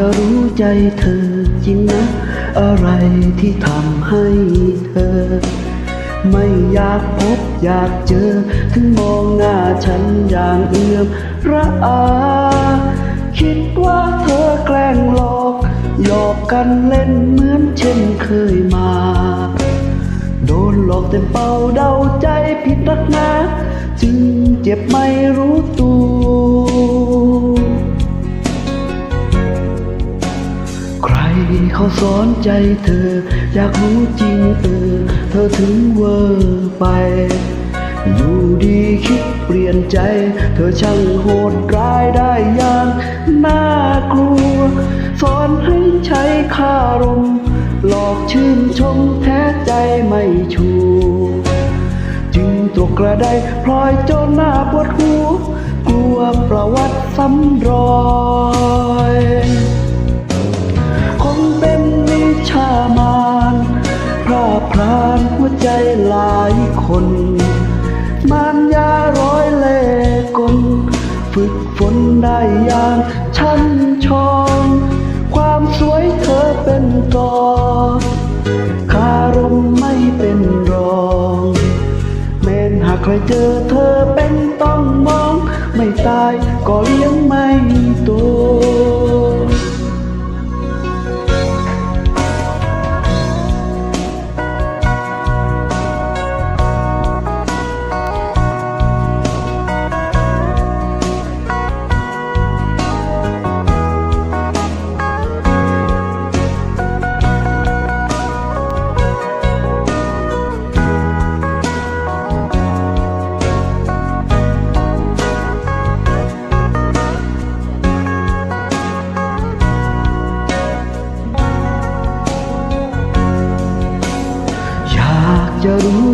จะรู้ใจเธอจริงนะ อะไรที่ทำให้เธอ ไม่อยากพบอยากเจอ ถึงมองหน้าฉันอย่างเอื้อมระอา คิดว่าเธอแกล้งหลอกหยอกกันเล่นเหมือนเช่นเคยมา โดนหลอกเต็มเป่าเดาใจผิดนักหนาจึงเจ็บไม่รู้ตัว เขาสอนใจเธอ อยากรู้จริงเออ เธอถึงเวอร์ไป อยู่ดีคิดเปลี่ยนใจ เธอช่างโหดร้ายได้อย่างน่ากลัว สอนให้ใช้คารม หลอกชื่นชมแท้ใจไม่ชูจึงตกกระไดพลอยจนหน้าปวดหัวกลัวประวัติซ้ำรอย ได้อย่างชั้นชอง ความสวยเธอเป็นกอคารมไม่เป็นรองแม้นหากใครเจอเธอเป็นต้องมอง ไม่ตายก็เลี้ยงไม่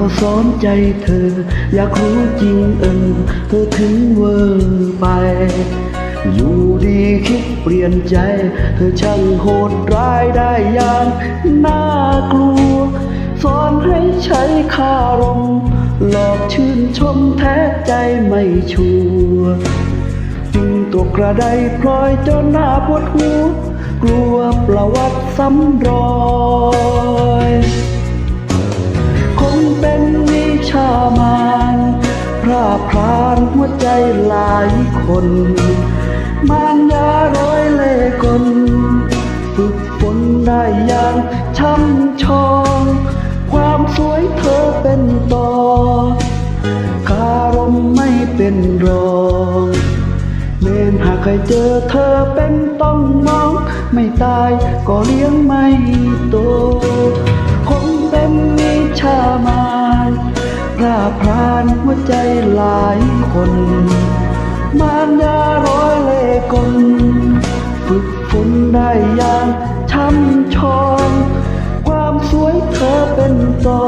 เขาสอนใจเธอ อยากรู้จริงเออเธอถึงเวอร์ไป อยู่ดีคิดเปลี่ยนใจ เธอช่างโหดร้ายได้อย่างน่ากลัวสอนให้ใช้คารมหลอกชื่นชมแท้ใจไม่ชัวร์จึงตัวกระไดพลอยจนหน้าปวดหัวกลัวประวัติซ้ำรอย เป็นวิชามารพร่าพรานหัวใจหลายคนมารยาร้อยเล่กลฝึกฝนได้อย่างช่ำชอง ความสวยเธอเป็นต่อคารมไม่เป็นรองเมนหากใครเจอเธอเป็นต้องมอง ไม่ตายก็เลี้ยงไม่โต คนมารยาร้อยเล่กลฝึกฝนได้อย่างช่ำชอง ความสวยเธอเป็นต่อ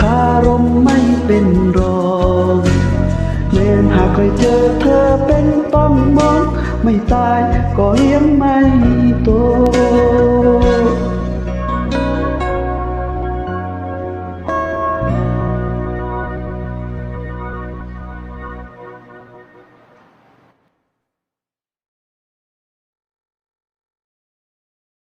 คารมไม่เป็นรองเมนหากใครเจอเธอเป็นต้องมอง ไม่ตายก็เลี้ยง